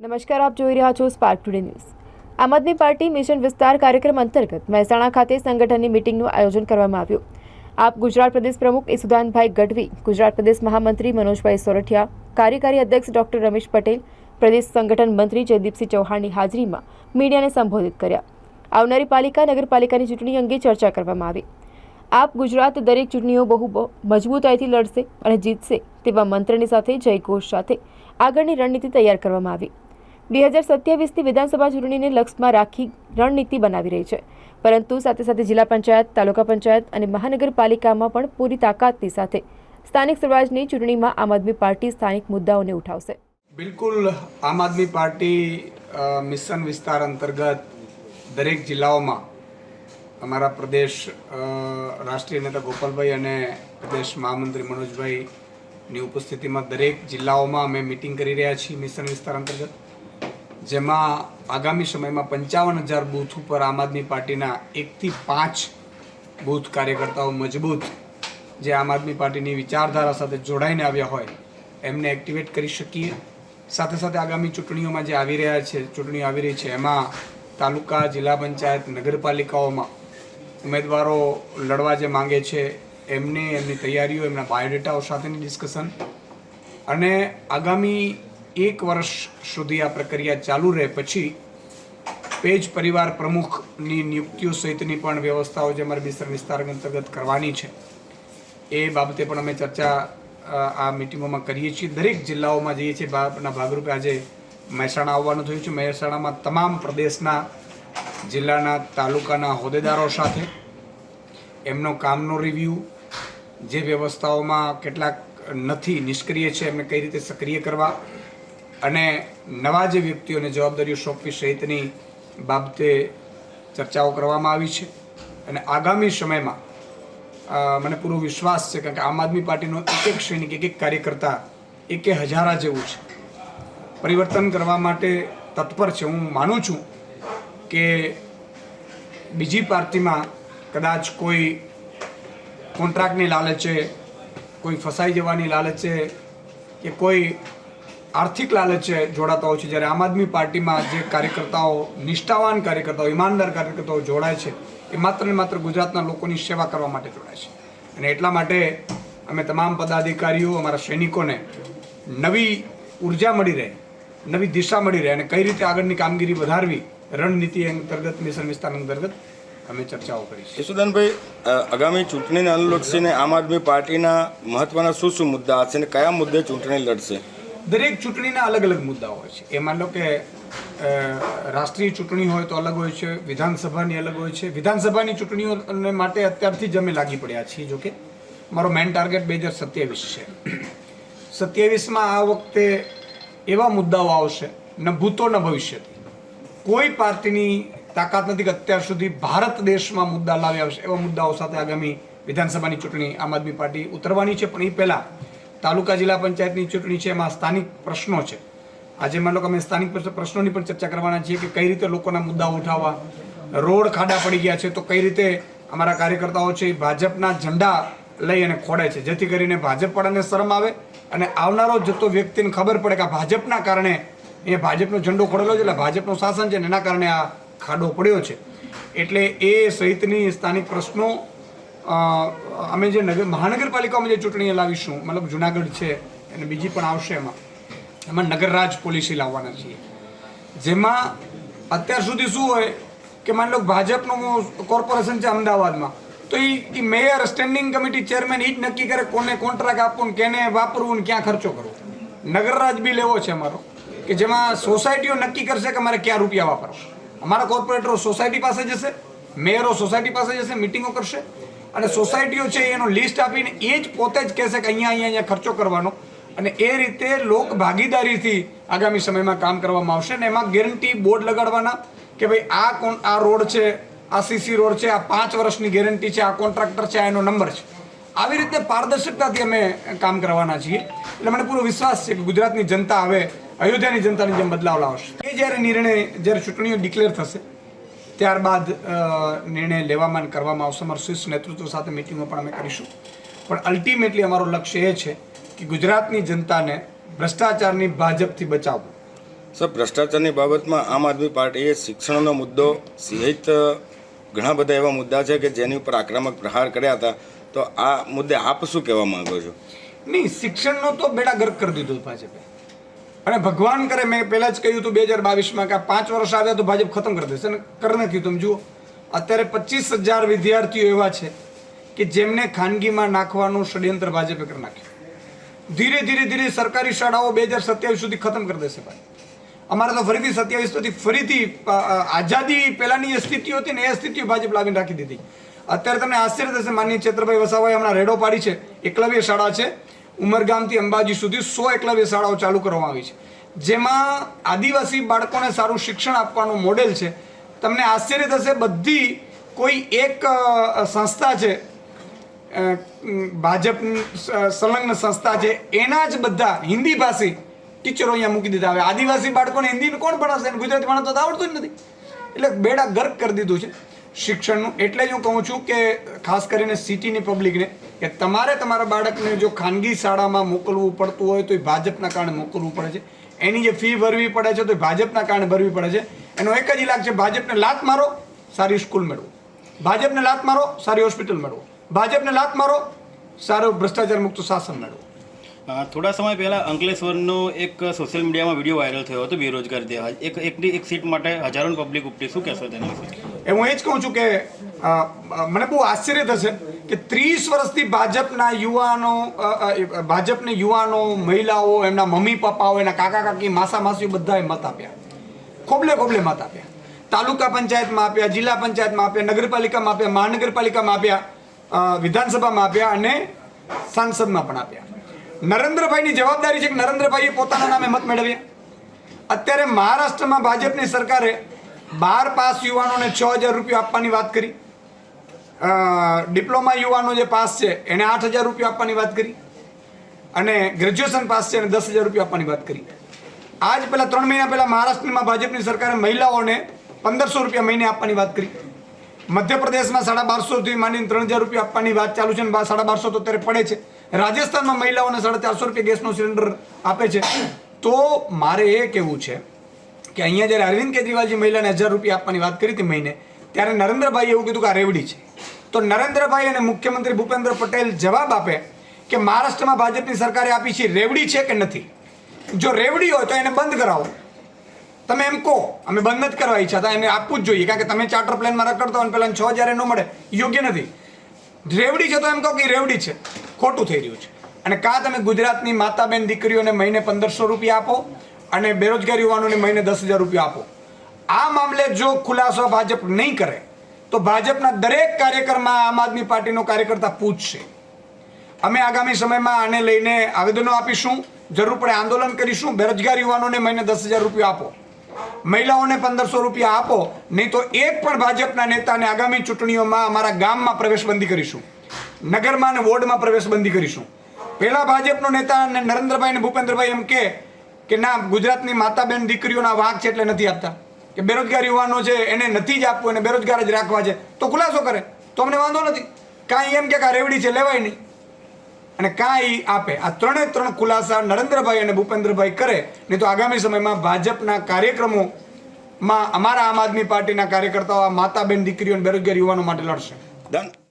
નમસ્કાર, આપ જોઈ રહ્યા છો સ્પાર્ક ટુડે ન્યૂઝ આમ આદમી પાર્ટી મિશન વિસ્તાર કાર્યક્રમ અંતર્ગત મહેસાણા ખાતે સંગઠનની મિટિંગનું આયોજન કરવામાં આવ્યું. આપ ગુજરાત પ્રદેશ પ્રમુખ ઈસુદાનભાઈ ગઢવી, ગુજરાત પ્રદેશ મહામંત્રી મનોજભાઈ સોરઠિયા, કાર્યકારી અધ્યક્ષ ડોક્ટર રમેશ પટેલ, પ્રદેશ સંગઠન મંત્રી જયદીપસિંહ ચૌહાણની હાજરીમાં મીડિયાને સંબોધિત કર્યા. આવનારી પાલિકા, નગરપાલિકાની ચૂંટણી અંગે ચર્ચા કરવામાં આવી. આપ ગુજરાત દરેક ચૂંટણીઓ બહુ મજબૂતાઈથી લડશે અને જીતશે તેવા મંત્રની સાથે જયઘોષ સાથે આગળની રણનીતિ તૈયાર કરવામાં આવી. બે હજાર સત્યાવીસની વિધાનસભા ચૂંટણીને લક્ષમાં રાખી રણનીતિ બનાવી રહી છે. પરંતુ સાથે સાથે જિલ્લા પંચાયત, તાલુકા પંચાયત અને મહાનગરપાલિકામાં પણ પૂરી તાકાતની સાથે સ્થાનિક સ્વરાજની ચૂંટણીમાં આમ આદમી પાર્ટી સ્થાનિક મુદ્દાઓને ઉઠાવશે. બિલકુલ, આમ આદમી પાર્ટી મિશન વિસ્તાર અંતર્ગત દરેક જિલ્લાઓમાં અમારા પ્રદેશ રાષ્ટ્રીય નેતા ગોપાલભાઈ અને પ્રદેશ મહામંત્રી મનોજભાઈની ઉપસ્થિતિમાં દરેક જિલ્લાઓમાં અમે મિટિંગ કરી રહ્યા છીએ મિશન વિસ્તાર અંતર્ગત. જેમાં આગામી સમયમાં પંચાવન હજાર બૂથ ઉપર આમ આદમી પાર્ટીના એકથી પાંચ બૂથ કાર્યકર્તાઓ મજબૂત જે આમ આદમી પાર્ટીની વિચારધારા સાથે જોડાઈને આવ્યા હોય, એમને એક્ટિવેટ કરી શકીએ. સાથે સાથે આગામી ચૂંટણીઓમાં જે આવી રહ્યા છે, ચૂંટણીઓ આવી રહી છે, એમાં તાલુકા, જિલ્લા પંચાયત, નગરપાલિકાઓમાં ઉમેદવારો લડવા જે માંગે છે, એમને એમની તૈયારીઓ, એમના બાયોડેટાઓ સાથેની ડિસ્કશન અને આગામી એક વર્ષ સુધી આ પ્રક્રિયા ચાલુ રહે પછી પેજ પરિવાર પ્રમુખની નિયુક્તિઓ સહિતની પણ વ્યવસ્થાઓ જે અમારે બિસ્તર વિસ્તાર અંતર્ગત કરવાની છે, એ બાબતે પણ અમે ચર્ચા આ મિટિંગોમાં કરીએ છીએ. દરેક જિલ્લાઓમાં જઈએ છીએ. બાબના ભાગરૂપે આજે મહેસાણા આવવાનું થયું છે. મહેસાણામાં તમામ પ્રદેશના જિલ્લાના તાલુકાના હોદ્દેદારો સાથે એમનો કામનો રિવ્યૂ જે વ્યવસ્થાઓમાં કેટલાક નથી નિષ્ક્રિય છે, એમને કઈ રીતે સક્રિય કરવા અને નવા જે વ્યક્તિઓને જવાબદારીઓ સોંપવી સહિતની બાબતે ચર્ચાઓ કરવામાં આવી છે. અને આગામી સમયમાં મને પૂરો વિશ્વાસ છે કારણ કે આમ આદમી પાર્ટીનો એક એક સૈનિક, એક એક કાર્યકર્તા એક હજારા જેવું છે. પરિવર્તન કરવા માટે તત્પર છે. હું માનું છું કે બીજી પાર્ટીમાં કદાચ કોઈ કોન્ટ્રાક્ટની લાલચે, કોઈ ફસાઈ જવાની લાલચે કે કોઈ આર્થિક લાલચે જોડાતા હોય છે. જ્યારે આમ આદમી પાર્ટીમાં જે કાર્યકર્તાઓ, નિષ્ઠાવાન કાર્યકર્તાઓ, ઈમાનદાર કાર્યકર્તાઓ જોડાય છે, એ માત્ર ને માત્ર ગુજરાતના લોકોની સેવા કરવા માટે જોડાય છે. અને એટલા માટે અમે તમામ પદાધિકારીઓ, અમારા સૈનિકોને નવી ઊર્જા મળી રહે, નવી દિશા મળી રહે અને કઈ રીતે આગળની કામગીરી વધારવી, રણનીતિ અંતર્ગત, મિશન વિસ્તાર અંતર્ગત, અમે ચર્ચાઓ કરી છે યશુદાનભાઈ આગામી ચૂંટણીને અનુલક્ષીને આમ આદમી પાર્ટીના મહત્વના શું શું મુદ્દા હશે અને કયા મુદ્દે ચૂંટણી લડશે? દરેક ચૂંટણીના અલગ અલગ મુદ્દાઓ હોય છે. એ માન લો કે રાષ્ટ્રીય ચૂંટણી હોય તો અલગ હોય છે, વિધાનસભાની અલગ હોય છે. વિધાનસભાની ચૂંટણીઓ માટે અત્યારથી જ અમે લાગી પડ્યા છીએ. જોકે મારો મેઇન ટાર્ગેટ બે હજાર સત્યાવીસ છે. સત્યાવીસમાં આ વખતે એવા મુદ્દાઓ આવશે, ન ભૂતો ન ભવિષ્યથી. કોઈ પાર્ટીની તાકાત નથી કે અત્યાર સુધી ભારત દેશમાં મુદ્દા લાવ્યા આવશે. એવા મુદ્દાઓ સાથે આગામી વિધાનસભાની ચૂંટણી આમ આદમી પાર્ટી ઉતરવાની છે. પણ એ પહેલાં તાલુકા જિલ્લા પંચાયતની ચૂંટણી છે, એમાં સ્થાનિક પ્રશ્નો છે. આજે માનો કે અમે સ્થાનિક પ્રશ્ન- પ્રશ્નોની પણ ચર્ચા કરવાના છીએ કે કઈ રીતે લોકોના મુદ્દાઓ ઉઠાવવા. રોડ ખાડા પડી ગયા છે, તો કઈ રીતે અમારા કાર્યકર્તાઓ છે એ ભાજપના ઝંડા લઈ અને ખોડે છે. જેથી કરીને ભાજપ વાળાને શરમ આવે અને આવનારો જતો વ્યક્તિને ખબર પડે કે ભાજપના કારણે એ ભાજપનો ઝંડો ખોડેલો છે, એટલે ભાજપનું શાસન છે ને એના કારણે આ ખાડો પડ્યો છે. એટલે એ સહિતની સ્થાનિક પ્રશ્નો અમે જે નગર મહાનગરપાલિકામાં જે ચૂંટણી લાવીશું મતલબ જુનાગઢ છે અને બીજી પણ આવશે એમાં એમાં નગરરાજ પોલિસી લાવવાના છીએ. જેમાં અત્યાર સુધી શું હોય કે માની લો ભાજપનું કોર્પોરેશન છે અમદાવાદમાં, તો એ મેયર, સ્ટેન્ડિંગ કમિટી ચેરમેન એ જ નક્કી કરે કોને કોન્ટ્રાક્ટ આપવું ને કેને વાપરવું ને ક્યાં ખર્ચો કરવો. નગરરાજ બિલ એવો છે અમારો, કે જેમાં સોસાયટીઓ નક્કી કરશે કે મારે ક્યાં રૂપિયા વાપરવા. અમારા કોર્પોરેટરો સોસાયટી પાસે જશે, મેયરો સોસાયટી પાસે જશે, મિટિંગો કરશે અને સોસાયટીઓ છે, એનો લિસ્ટ આપીને એ જ પોતે જ કહેશે કે અહીંયા અહીંયા અહીંયા ખર્ચો કરવાનો. અને એ રીતે લોક ભાગીદારીથી આગામી સમયમાં કામ કરવામાં આવશે અને એમાં ગેરંટી બોર્ડ લગાડવાના કે ભાઈ આ કોણ, આ રોડ છે, આ સીસી રોડ છે, આ પાંચ વર્ષની ગેરંટી છે, આ કોન્ટ્રાક્ટર છે, આ એનો નંબર છે. આવી રીતે પારદર્શકતાથી અમે કામ કરવાના છીએ. એટલે મને પૂરો વિશ્વાસ છે કે ગુજરાતની જનતા હવે અયોધ્યાની જનતાની જેમ બદલાવ લાવશે. એ જ્યારે નિર્ણય, જ્યારે ચૂંટણીઓ ડિક્લેર થશે ત્યારબાદ નિર્ણય લેવામાં કરવામાં આવશે. અમારું શીર્ષ નેતૃત્વ સાથે મિટિંગો પણ અમે કરીશું. પણ અલ્ટિમેટલી અમારું લક્ષ્ય એ છે કે ગુજરાતની જનતાને ભ્રષ્ટાચારની ભાજપથી બચાવવું. સર ભ્રષ્ટાચારની બાબતમાં આમ આદમી પાર્ટીએ શિક્ષણનો મુદ્દો સહિત ઘણા બધા એવા મુદ્દા છે કે જેની ઉપર આક્રમક પ્રહાર કર્યા હતા. તો આ મુદ્દે આપ શું કહેવા માંગો છો? નહીં શિક્ષણનો તો બેડા ગર્ક કરી દીધું ભાજપે. અને ભગવાન કરે, મેં પહેલાં જ કહ્યું હતું બે હજાર બાવીસમાં કે પાંચ વર્ષ આવ્યા તો ભાજપ ખતમ કરી દેશે. અને કરી નાખ્યું તમે જુઓ, અત્યારે પચીસ હજાર વિદ્યાર્થીઓ એવા છે કે જેમને ખાનગીમાં નાખવાનું ષડયંત્ર ભાજપે કરી નાખ્યું. ધીરે ધીરે ધીરે સરકારી શાળાઓ બે હજાર સત્યાવીસ સુધી ખતમ કરી દેશે ભાઈ. અમારે તો ફરીથી સત્યાવીસ સુધી ફરીથી આઝાદી પહેલાની જે સ્થિતિ હતી ને એ સ્થિતિઓ ભાજપ લાવીને રાખી દીધી. અત્યારે તમને આશ્ચર્ય થશે, માનનીય ચેત્રભાઈ વસાવાએ હમણાં રેડો પાડી છે. એકલવ્ય શાળા છે. ઉમરગામથી અંબાજી સુધી સો એકલવ્ય શાળાઓ ચાલુ કરવામાં આવી છે. જેમાં આદિવાસી બાળકોને સારું શિક્ષણ આપવાનું મોડેલ છે. તમને આશ્ચર્ય થશે, બધી કોઈ એક સંસ્થા છે ભાજપ સંલગ્ન સંસ્થા છે, એના જ બધા હિન્દી ભાષી ટીચરો અહીંયા મૂકી દીધા હવે આદિવાસી બાળકોને હિન્દીને કોણ ભણાવશે? ગુજરાતી ભણાવતા તો આવડતું જ નથી. એટલે બેડા ગર્ક કરી દીધું છે. શિક્ષણનું એટલે જ હું કહું છું કે ખાસ કરીને સિટીની પબ્લિકને કે તમારે તમારા બાળકને જો ખાનગી શાળામાં મોકલવું પડતું હોય તો એ ભાજપના કારણે મોકલવું પડે છે. એની જે ફી ભરવી પડે છે તો એ ભાજપના કારણે ભરવી પડે છે. એનો એક જ ઇલાક છે, ભાજપને લાત મારો, સારી સ્કૂલ મેળવો. ભાજપને લાત મારો, સારી હોસ્પિટલ મેળવો. ભાજપને લાત મારો, સારું ભ્રષ્ટાચાર મુક્ત શાસન મેળવો. થોડા સમય પહેલા અંકલેશ્વરનો એક સોશિયલ મીડિયામાં વીડિયો વાયરલ થયો હતો, બેરોજગાર એક એકની એક સીટ માટે હજારો પબ્લિક ઉપટી શું કહેશો તેના વિશે? એ હું એ જ કહું છું કે મને બહુ આશ્ચર્ય થશે કે ત્રીસ વર્ષથી ભાજપના યુવાનો ભાજપને યુવાનો, મહિલાઓ, એમના મમ્મી, પપ્પાઓ, એના કાકા, કાકી માસા માસીઓ બધાએ મત આપ્યા. ખોબલે ખોબલે મત આપ્યા. તાલુકા પંચાયતમાં આપ્યા, જિલ્લા પંચાયતમાં આપ્યા, નગરપાલિકામાં આપ્યા, મહાનગરપાલિકામાં આપ્યા વિધાનસભામાં આપ્યા અને સાંસદમાં પણ આપ્યા. નરેન્દ્રભાઈની જવાબદારી છે કે નરેન્દ્રભાઈએ પોતાના નામે મત મેળવ્યા? અત્યારે મહારાષ્ટ્રમાં ભાજપની સરકારે બાર પાસ યુવાનોને છ હજાર રૂપિયા આપવાની વાત કરી. ડિપ્લોમા યુવાનો જે પાસ છે, એને આઠ હજાર રૂપિયા આપવાની વાત કરી. અને ગ્રેજ્યુએશન પાસ છે, એને દસ હજાર રૂપિયા આપવાની વાત કરી. આજ પહેલાં ત્રણ મહિના પહેલાં મહારાષ્ટ્રમાં ભાજપની સરકારે મહિલાઓને પંદરસો રૂપિયા મહિને આપવાની વાત કરી. મધ્યપ્રદેશમાં સાડા બારસોથી માંડીને ત્રણ હજાર રૂપિયા આપવાની વાત ચાલુ છે અને સાડા બારસો તો અત્યારે પડે છે. રાજસ્થાનમાં મહિલાઓને સાડા ચારસો રૂપિયા ગેસનો સિલિન્ડર આપે છે. તો મારે એ કહેવું છે કે અહીંયા જ્યારે અરવિંદ કેજરીવાલજી મહિલાને હજાર રૂપિયા આપવાની વાત કરી હતી મહિને, ત્યારે નરેન્દ્રભાઈએ એવું કીધું કે આ રેવડી છે. તો નરેન્દ્રભાઈ અને મુખ્યમંત્રી ભૂપેન્દ્ર પટેલ જવાબ આપે કે મહારાષ્ટ્રમાં ભાજપની સરકારે આપી છે રેવડી છે કે નથી? જો રેવડી હોય તો એને બંધ કરાવો. તમે એમ કહો, અમે બંધ જ કરવા ઈચ્છા હતા એને આપવું જ જોઈએ, કારણ કે તમે ચાર્ટર પ્લેનમાં રખડતો અને પેલા છ હજાર ન મળે, યોગ્ય નથી. રેવડી છે તો એમ કહો કે રેવડી છે. ખોટું થઈ રહ્યું છે. અને કાં તમે ગુજરાતની માતા બેન દીકરીઓને મહિને પંદરસો રૂપિયા આપો અને બેરોજગાર યુવાનોને મહિને દસ હજાર રૂપિયા આપો. આ મામલે જો ખુલાસો ભાજપ નહીં કરે, તો ભાજપના દરેક કાર્યકરમાં આમ આદમી પાર્ટીનો કાર્યકર્તા પૂછશે. અમે આગામી સમયમાં આને લઈને આવેદનો આપીશું, જરૂર પડે આંદોલન કરીશું, બેરોજગાર યુવાનોને મહિને દસ હજાર રૂપિયા આપો. મહિલાઓને પંદરસો રૂપિયા આપો, નહીં તો એક પણ ભાજપના નેતાને આગામી ચૂંટણીઓમાં અમારા ગામમાં પ્રવેશબંધી કરીશું. નગરમાં અને વોર્ડમાં પ્રવેશબંધી કરીશું. પહેલાં ભાજપનો નેતા અને નરેન્દ્રભાઈ અને ભૂપેન્દ્રભાઈ એમ કે કે ના, ગુજરાતની માતા બેન દીકરીઓના વાંક છે એટલે નથી આપતા. કે બેરોજગાર યુવાનો છે, એને નથી જ આપવું અને બેરોજગાર જ રાખવા છે. તો ખુલાસો કરે. તો અમને વાંધો નથી. કાંઈ એમ કે આ રેવડી છે, લેવાય નહીં. અને કાંઈ આપે. આ ત્રણે ત્રણ ખુલાસા નરેન્દ્રભાઈ અને ભૂપેન્દ્રભાઈ કરે. નહીં તો આગામી સમયમાં ભાજપના કાર્યક્રમોમાં અમારા આમ આદમી પાર્ટીના કાર્યકર્તાઓ માતા બેન દીકરીઓ અને બેરોજગાર યુવાનો માટે લડશે. ડન.